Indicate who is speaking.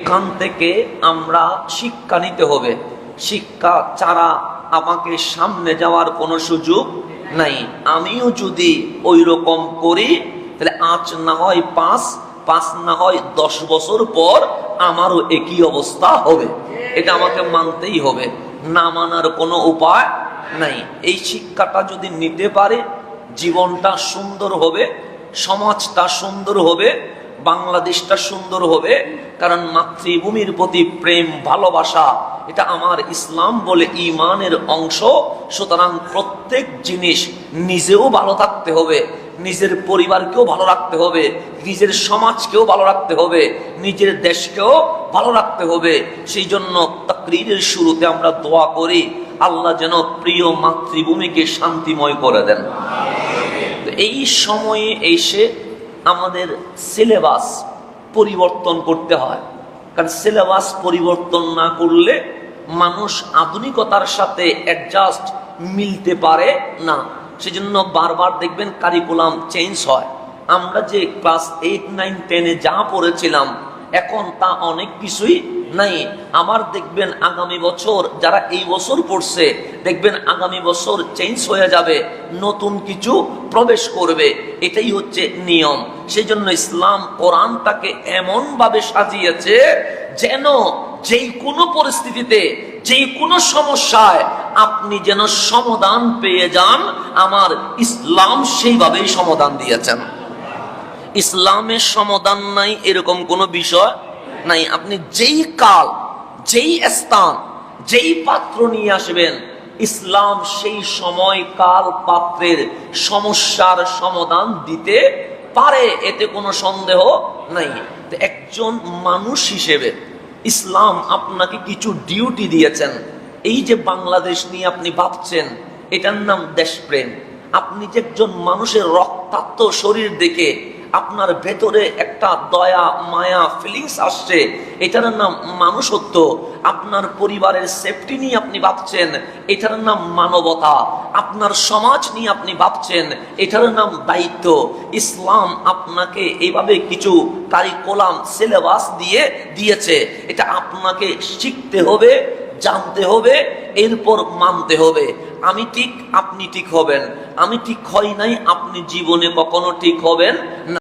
Speaker 1: এখান থেকে আমরা শিক্ষা নিতে হবে। শিক্ষা ছাড়া আমাকে সামনে যাওয়ার কোনো সুযোগ নাই। আমিও যদি ওই রকম করি, তাহলে আঁচ না হয় পাঁচ পাঁচ না হয় দশ বছর পর আমারও একই অবস্থা হবে। এটা আমাকে মানতেই হবে। না মানার কোনো উপায় নাই। এই শিক্ষাটা যদি নিতে পারে, জীবনটা সুন্দর হবে, সমাজটা সুন্দর হবে বাংলাদেশটা সুন্দর হবে, কারণ মাতৃভূমির প্রতি প্রেম, ভালোবাসা, এটা আমার ইসলাম বলে ইমানের অংশ। সুতরাং প্রত্যেক জিনিস নিজেও ভালো থাকতে হবে, নিজের পরিবারকেও ভালো রাখতে হবে, নিজের সমাজকেও ভালো রাখতে হবে, নিজের দেশকেও ভালো রাখতে হবে। সেই জন্য তাকরিরের শুরুতে আমরা দোয়া করি, আল্লাহ যেন প্রিয় মাতৃভূমিকে শান্তিময় করে দেন। এই সময়ে এসে আমাদের সিলেবাস পরিবর্তন করতে হয়। কারণ সিলেবাস পরিবর্তন না করলে মানুষ আধুনিকতার সাথে অ্যাডজাস্ট মিলতে পারে না। সেজন্য বারবার দেখবেন কারিকুলাম চেঞ্জ হয়। আমরা যে ক্লাস এইট নাইন টেনে যা পড়েছিলাম, এখন তা অনেক কিছুই নাই। আমার দেখবেন আগামী বছর যারা এই বছর পড়ছে, দেখবেন আগামী বছর চেঞ্জ হয়ে যাবে, নতুন কিছু প্রবেশ করবে। এটাই হচ্ছে নিয়ম। সেই জন্য ইসলাম কোরআনটাকে এমন ভাবে সাজিয়েছে যেন যেই কোনো পরিস্থিতিতে, যেই কোনো সমস্যায় আপনি যেন সমাধান পেয়ে যান, আমার ইসলাম সেইভাবেই সমাধান দিয়েছেন। ইসলামের সমাধান নাই এরকম কোনো বিষয় নাই। আপনি যেই কাল, যেই স্থান, যেই পাত্র নিয়ে আসবেন, ইসলাম সেই সময় কাল পাত্রের সমস্যার সমাধান দিতে পারে, এতে কোনো সন্দেহ নাই। একজন মানুষ হিসেবে ইসলাম আপনাকে কিছু ডিউটি দিয়েছেন। এই যে বাংলাদেশ নিয়ে আপনি ভাবছেন, এটার নাম দেশপ্রেম। আপনি যে একজন মানুষের রক্তাক্ত শরীর দেখে আপনার ভেতরে একটা দয়া, মায়া ফিলিংস আসছে। এটার নাম মানুষত্ব। আপনার পরিবারের সেফটি নিয়ে আপনি ভাবছেন, এটার নাম মানবতা। আপনার সমাজ নিয়ে আপনি ভাবছেন, এটার নাম দায়িত্ব। ইসলাম আপনাকে এইভাবে কিছু কারিকুলাম সিলেবাস দিয়ে দিয়েছে। এটা আপনাকে শিখতে হবে, জানতে হবে, এরপর মানতে হবে। আমি ঠিক, আপনি ঠিক হবেন। আমি ঠিক হই নাই, আপনি জীবনে কখনো ঠিক হবেন না।